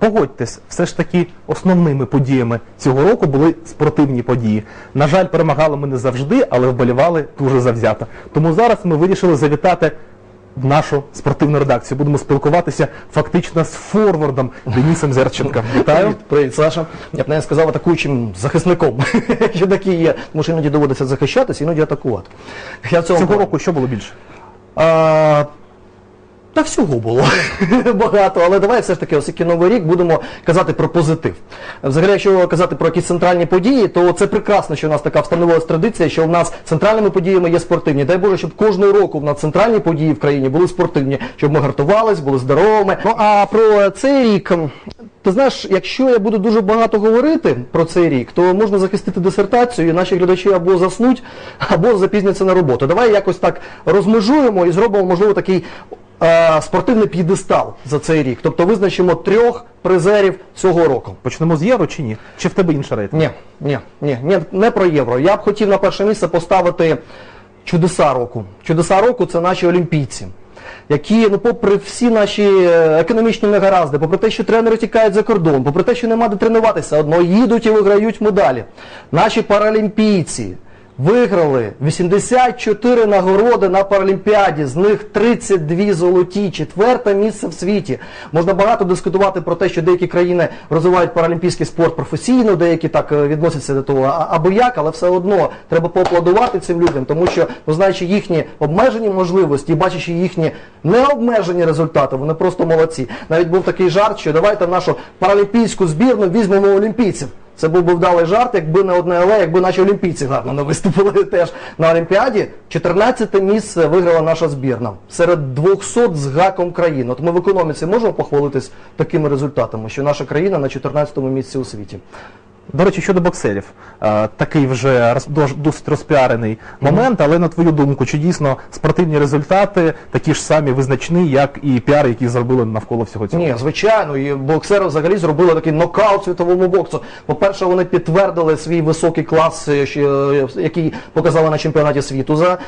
Погодьтесь, все ж таки основними подіями цього року були спортивні події. На жаль, перемагали ми не завжди, але вболівали дуже завзято. Тому зараз ми вирішили завітати в нашу спортивну редакцію. Будемо спілкуватися фактично з форвардом Денисом Зерченком. Вітаю. Привіт, Саша. Я б навіть сказав атакуючим захисником, що такий є. Тому що іноді доводиться захищатися, іноді атакувати. Я в цьому Цього року що було більше? А, та всього було багато, але давай все ж таки, оскільки новий рік, будемо казати про позитив. Взагалі, якщо казати про якісь центральні події, то це прекрасно, що у нас така встановилась традиція, що в нас центральними подіями є спортивні. Дай Боже, щоб кожного року в нас центральні події в країні були спортивні, щоб ми гартувались, були здоровими. Ну а про цей рік. Ти знаєш, якщо я буду дуже багато говорити про цей рік, то можна захистити дисертацію, і наші глядачі або заснуть, або запізняться на роботу. Давай якось так розмежуємо і зробимо, можливо, такий е, спортивний п'єдестал за цей рік. Тобто визначимо трьох призерів цього року. Почнемо з євро чи ні? Чи в тебе інша рейтинг? Ні, ні, ні, ні, не про євро. Я б хотів на перше місце поставити чудеса року. Чудеса року це наші олімпійці. Які, ну, попри всі наші е, економічні негаразди, попри те, що тренери тікають за кордон, попри те, що нема де тренуватися, одно їдуть і виграють медалі. Наші паралімпійці виграли 84 нагороди на Паралімпіаді, з них 32 золоті, четверте місце в світі. Можна багато дискутувати про те, що деякі країни розвивають паралімпійський спорт професійно, деякі так е, відносяться до того або як, але все одно треба поаплодувати цим людям, тому що, ну, знаючи їхні обмежені можливості і бачачи їхні необмежені результати, вони просто молодці. Навіть був такий жарт, що давайте нашу паралімпійську збірну візьмемо олімпійців. Це був би вдалий жарт, якби не одне але, якби наші олімпійці гарно не виступили теж на Олімпіаді. 14 місце виграла наша збірна серед 200 з гаком країн. От ми в економіці можемо похвалитись такими результатами, що наша країна на 14 місці у світі. До речі, щодо боксерів, е, такий вже досить розпіарений момент, але на твою думку, чи дійсно спортивні результати такі ж самі визначні, як і піар, який зробили навколо всього цього? Ні, звичайно, і боксери взагалі зробили такий нокаут світовому боксу. По-перше, вони підтвердили свій високий клас, е, е, який показали на чемпіонаті світу за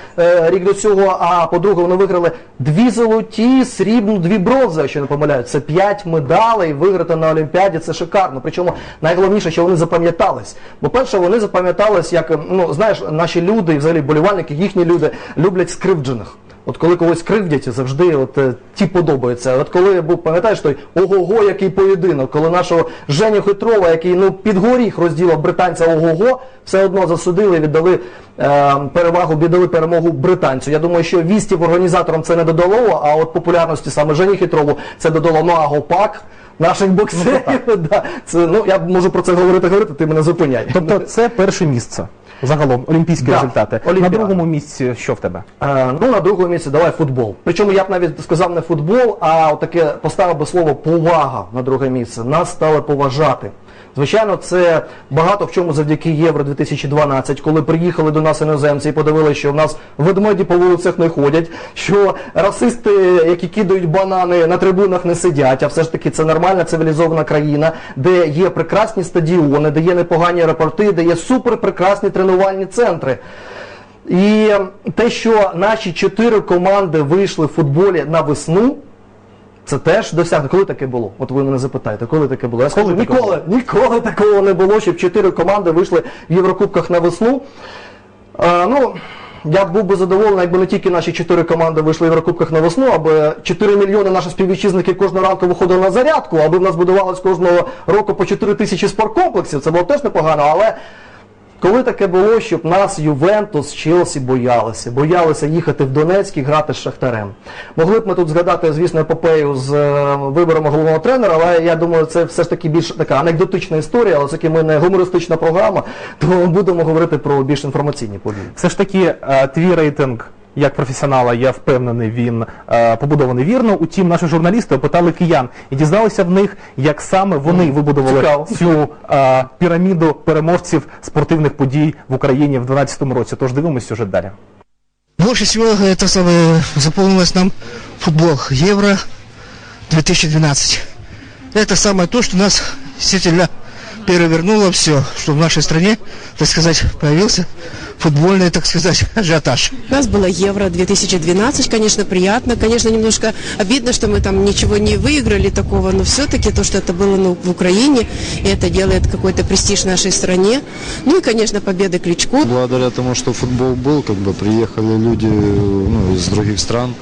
рік до цього. А по-друге, вони виграли дві золоті, срібну, дві бронзи, якщо не помиляють. Це п'ять медалей виграти на Олімпіаді. Це шикарно. Причому найголовніше, що вони запам'ятались. Бо перше, вони запам'ятались, як ну знаєш, наші люди, і взагалі болівальники, їхні люди люблять скривджених. От коли когось кривдять, завжди от е, ті подобаються. От коли був, пам'ятаєш той ого-го, який поєдинок, коли нашого Женю Хитрова, який ну під горіх розділив британця ого-го, все одно засудили, віддали е, перевагу, віддали перемогу британцю. Я думаю, що вістів організаторам це не додало, а от популярності саме Жені Хитрову це додало. Ну а гопак наших боксерів, да, це ну я можу про це говорити, говорити, ти мене зупиняй. Тобто це перше місце. Загалом олімпійські Да, результати. На другому місці що в тебе? Е, ну, на другому місці давай футбол. Причому я б навіть сказав не футбол, а таке поставив би слово повага на друге місце. Нас стали поважати. Звичайно, це багато в чому завдяки Євро 2012, коли приїхали до нас іноземці і подивилися, що в нас ведмеді по вулицях не ходять, що расисти, які кидають банани на трибунах, не сидять. А все ж таки це нормальна цивілізована країна, де є прекрасні стадіони, де є непогані аеропорти, де є суперпрекрасні тренувальні центри. І те, що наші чотири команди вийшли в футболі на весну, це теж досягнення. Коли таке було? От ви мене запитаєте, коли таке було? Я скажу, Коли таке ніколи, ніколи такого не було, щоб чотири команди вийшли в Єврокубках на весну. А, ну, я б був би задоволений, якби не тільки наші чотири команди вийшли в Єврокубках на весну, аби 4 мільйони наших співвітчизників кожного ранку виходили на зарядку, аби в нас будувалось кожного року по 4 тисячі спорткомплексів. Це було теж непогано, але коли таке було, щоб нас Ювентус, Челсі боялися, боялися їхати в Донецьк і грати з Шахтарем. Могли б ми тут згадати, звісно, епопею з е, вибором головного тренера, але я думаю, це все ж таки більш така анекдотична історія, але оскільки ми не гумористична програма, то будемо говорити про більш інформаційні події. Все ж таки, е, твій рейтинг як професіонала, я впевнений, він е, побудований вірно. Утім, наші журналісти опитали киян і дізналися в них, як саме вони вибудували цікаво. цю е, піраміду переможців спортивних подій в Україні в 2012 році. Тож дивимось сюжет далі. Больше всего это самое запомнилось нам футбол Евро 2012. Это самое то, что нас действительно перевернуло все, что в нашей стране, так сказать, появился футбольный, так сказать, ажиотаж. У нас было Евро 2012, конечно, приятно. Конечно, немножко обидно, что мы там ничего не выиграли такого, но все-таки то, что это было ну, в Украине, и это делает какой-то престиж нашей стране. Ну и, конечно, победа Кличко. Благодаря тому, что футбол был, как бы приехали люди ну, из других стран,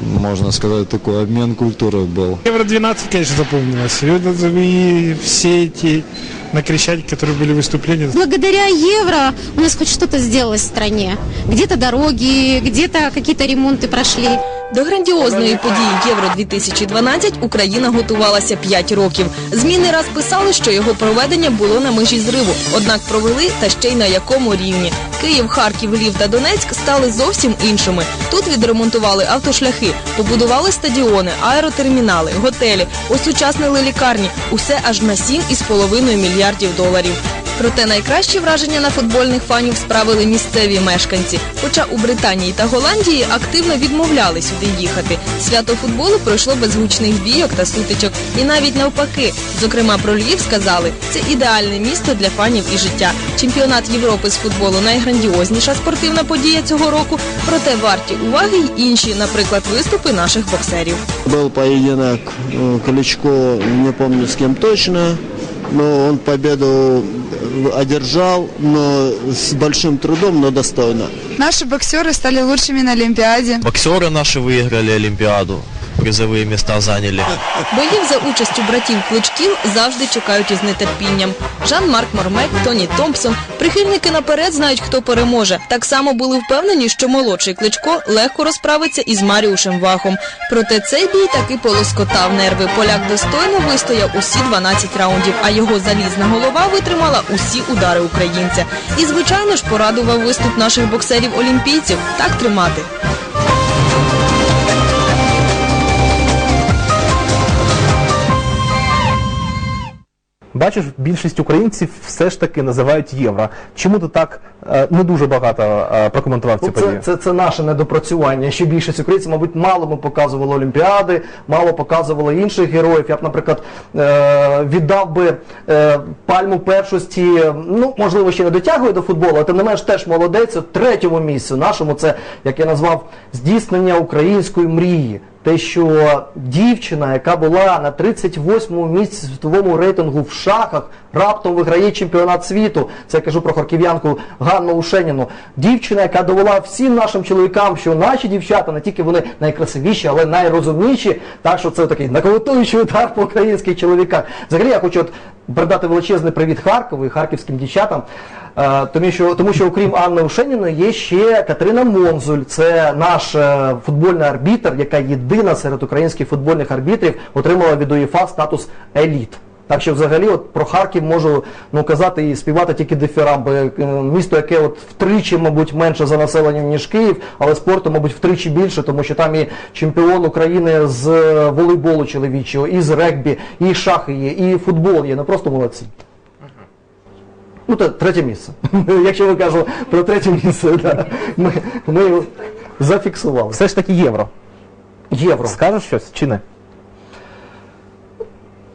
можно сказать, такой обмен культурой был. Евро-12, конечно, запомнилось. И все эти на Крещатике, которые были выступления. Благодаря евро у нас хоть что-то сделалось в стране. Где-то дороги, где-то какие-то ремонты прошли. До грандіозної події Євро 2012 Україна готувалася 5 років. ЗМІ не раз писали, що його проведення було на межі зриву. Однак провели та ще й на якому рівні. Київ, Харків, Львів та Донецьк стали зовсім іншими. Тут відремонтували автошляхи, побудували стадіони, аеротермінали, готелі, осучаснили лікарні. Усе аж на 7,5 мільярдів доларів. Проте найкращі враження на футбольних фанів справили місцеві мешканці. Хоча у Британії та Голландії активно відмовляли сюди їхати. Свято футболу пройшло без гучних бійок та сутичок. І навіть навпаки, зокрема про Львів сказали, це ідеальне місто для фанів і життя. Чемпіонат Європи з футболу найграндіозніша спортивна подія цього року. Проте варті уваги й інші, наприклад, виступи наших боксерів. Был поединок э, Кличко, не помню с кем точно, но он победу э, одержал, но с большим трудом, но достойно. Наши боксеры стали лучшими на Олимпиаде. Боксеры наши выиграли Олимпиаду, призовые места заняли. Боїв за участю братів Кличків завжди чекають із нетерпінням. Жан-Марк Мормек, Тоні Томпсон. Прихильники наперед знають, хто переможе. Так само були впевнені, що молодший Кличко легко розправиться із Маріушем Вахом. Проте цей бій таки полоскотав нерви. Поляк достойно вистояв усі 12 раундів, а його залізна голова витримала усі удари українця. І, звичайно ж, порадував виступ наших боксерів-олімпійців. Так тримати. Бачиш, більшість українців все ж таки називають євро. Чому ти так е, не дуже багато е, прокоментував ці Ну, події? це, це, це наше недопрацювання. Ще більшість українців, мабуть, мало ми показували Олімпіади, мало показували інших героїв. Я б, наприклад, е, віддав би е, пальму першості, ну, можливо, ще не дотягує до футболу, але тим не менш теж молодець. От третьому місцю нашому це, як я назвав, здійснення української мрії. Те, що дівчина, яка була на 38-му місці світовому рейтингу в шахах, раптом виграє чемпіонат світу. Це я кажу про харків'янку Ганну Ушеніну. Дівчина, яка довела всім нашим чоловікам, що наші дівчата не тільки вони найкрасивіші, але найрозумніші. Так що це такий наколотуючий удар по українських чоловіках. Взагалі я хочу от передати величезний привіт Харкову і харківським дівчатам. Е, Тому що, тому що окрім Анни Ушеніної є ще Катерина Монзуль. Це наш е, футбольний арбітр, яка єдина серед українських футбольних арбітрів отримала від УЄФА статус еліт. Так що взагалі от про Харків можу ну, казати і співати тільки дифірамби. Е, Місто, яке от втричі, мабуть, менше за населенням, ніж Київ, але спорту, мабуть, втричі більше, тому що там і чемпіон України з волейболу чоловічого, і з регбі, і шахи є, і футбол є. Ну просто молодці. Ну, це третє місце. Якщо ми кажемо про третє місце, да. ми, ми його зафіксували. Все ж таки євро. Євро. Скажеш щось чи не?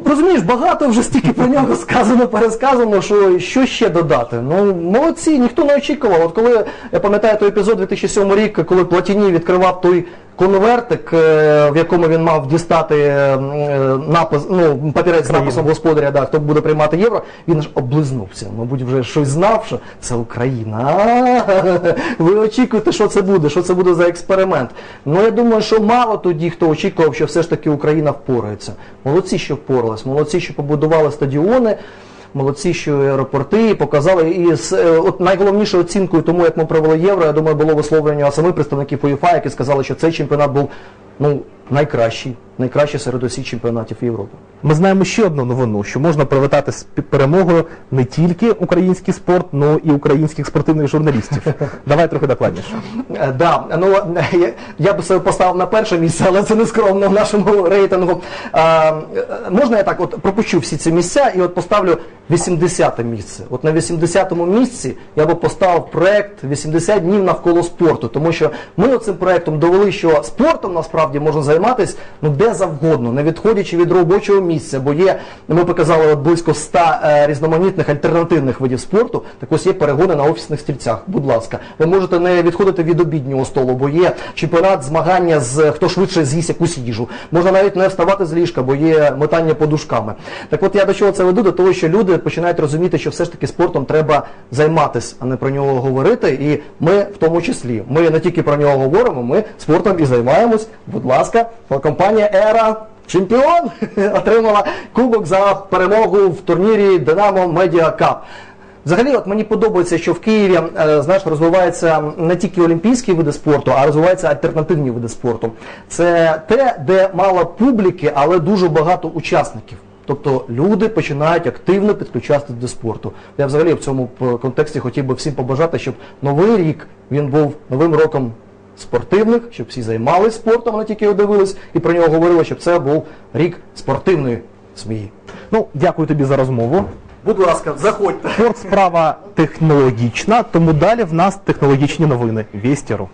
Розумієш, багато вже стільки про нього сказано, пересказано, що що ще додати. Ну, молодці, ніхто не очікував. От коли я пам'ятаю той епізод 2007 рік, коли Платіні відкривав той конвертик, е, в якому він мав дістати е, е, напис, ну, папірець з написом господаря, да, хто буде приймати євро, він аж облизнувся. Мабуть, вже щось знав, що це Україна. А, Ви очікуєте, що це буде, що це буде за експеримент. Ну я думаю, що мало тоді, хто очікував, що все ж таки Україна впорається. Молодці, що впоралась, молодці, що побудували стадіони. Молодці, що аеропорти показали. І з е, от найголовнішою оцінкою тому, як ми провели євро, я думаю, було висловлення самих представників УЄФА, які сказали, що цей чемпіонат був ну найкращий, найкращий серед усіх чемпіонатів Європи. Ми знаємо ще одну новину, що можна привітати з перемогою не тільки український спорт, але і українських спортивних журналістів. Давай трохи докладніше. Е, Да, ну е, я, я б себе поставив на перше місце, але це не скромно в нашому рейтингу. А, е, можна я так от пропущу всі ці місця і от поставлю 80 місце. От на 80-му місці я би поставив проект 80 днів навколо спорту, тому що ми цим проектом довели, що спортом насправді. Насправді можна займатися ну де завгодно, не відходячи від робочого місця, бо є, ми показали от близько 100 е, різноманітних альтернативних видів спорту. Так ось є перегони на офісних стільцях. Будь ласка, ви можете не відходити від обіднього столу, бо є чемпіонат змагання з хто швидше з'їсть якусь їжу. Можна навіть не вставати з ліжка, бо є метання подушками. Так от я до чого це веду? До того, що люди починають розуміти, що все ж таки спортом треба займатися, а не про нього говорити. І ми в тому числі. Ми не тільки про нього говоримо, ми спортом і займаємось. Будь ласка, компанія Ера. Чемпіон отримала кубок за перемогу в турнірі Динамо Медіа Кап. Взагалі, от мені подобається, що в Києві е, знаєш, розвиваються не тільки олімпійські види спорту, а розвиваються альтернативні види спорту. Це те, де мало публіки, але дуже багато учасників. Тобто люди починають активно підключатися до спорту. Я взагалі в цьому контексті хотів би всім побажати, щоб новий рік він був новим роком спортивних, щоб всі займалися спортом, а не тільки його дивились і про нього говорили, щоб це був рік спортивної змії. Ну, дякую тобі за розмову. Будь ласка, заходьте. Спорт справа технологічна, тому далі в нас технологічні новини. Вестіру.